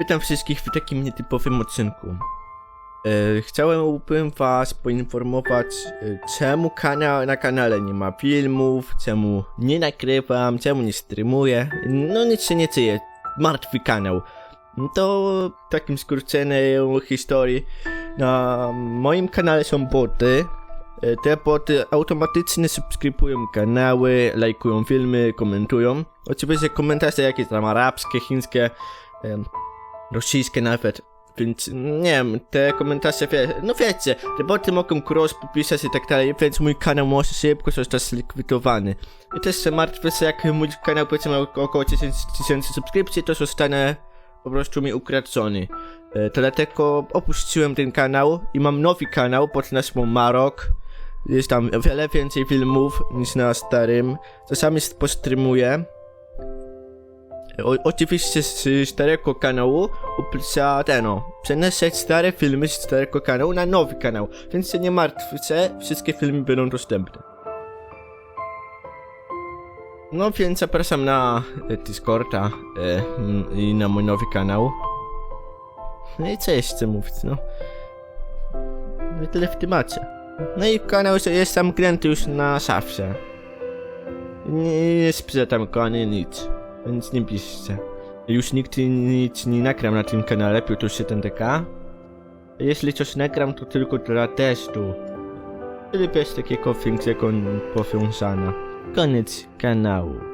Witam wszystkich w takim nietypowym odcinku. E, chciałem was poinformować, e, czemu kanał, na kanale nie ma filmów, czemu nie nagrywam, czemu nie streamuję. No nic się nie dzieje. Martwy kanał. To takim skróceniem historii. Na moim kanale są boty. E, Te boty automatycznie subskrybują kanały, lajkują filmy, komentują. Oczywiście komentarze jakieś tam arabskie, chińskie, em, rosyjskie nawet. Więc nie wiem, te komentarze, wie, no wiecie, te mogą cross popisać i tak dalej, więc mój kanał może szybko zostać zlikwidowany. I też się martwię się, jak mój kanał powiedzmy ma około 10 tysięcy subskrypcji, to zostanę po prostu mi ukradzony. E, To dlatego opuściłem ten kanał i mam nowy kanał pod nazwą Marok. Jest tam wiele więcej filmów niż na starym. Czasami postreamuję. O, oczywiście z starego kanału oprócz teno. Przenesę stare filmy z starego kanału na nowy kanał, więc się nie martwcie, wszystkie filmy będą dostępne. No więc zapraszam na e, Discorda e, mm, i na mój nowy kanał. No i co jeszcze mówić, no. No tyle w temacie. No i kanał jest zamknięty już na zawsze. Nie, nie sprzedam go ani nic, więc nie piszcie. Już nigdy nic nie nagram na tym kanale, Piotr 7DK. Jeśli coś nagram, to tylko dla testu. Czyli bez takiego większego powiązania. Koniec kanału.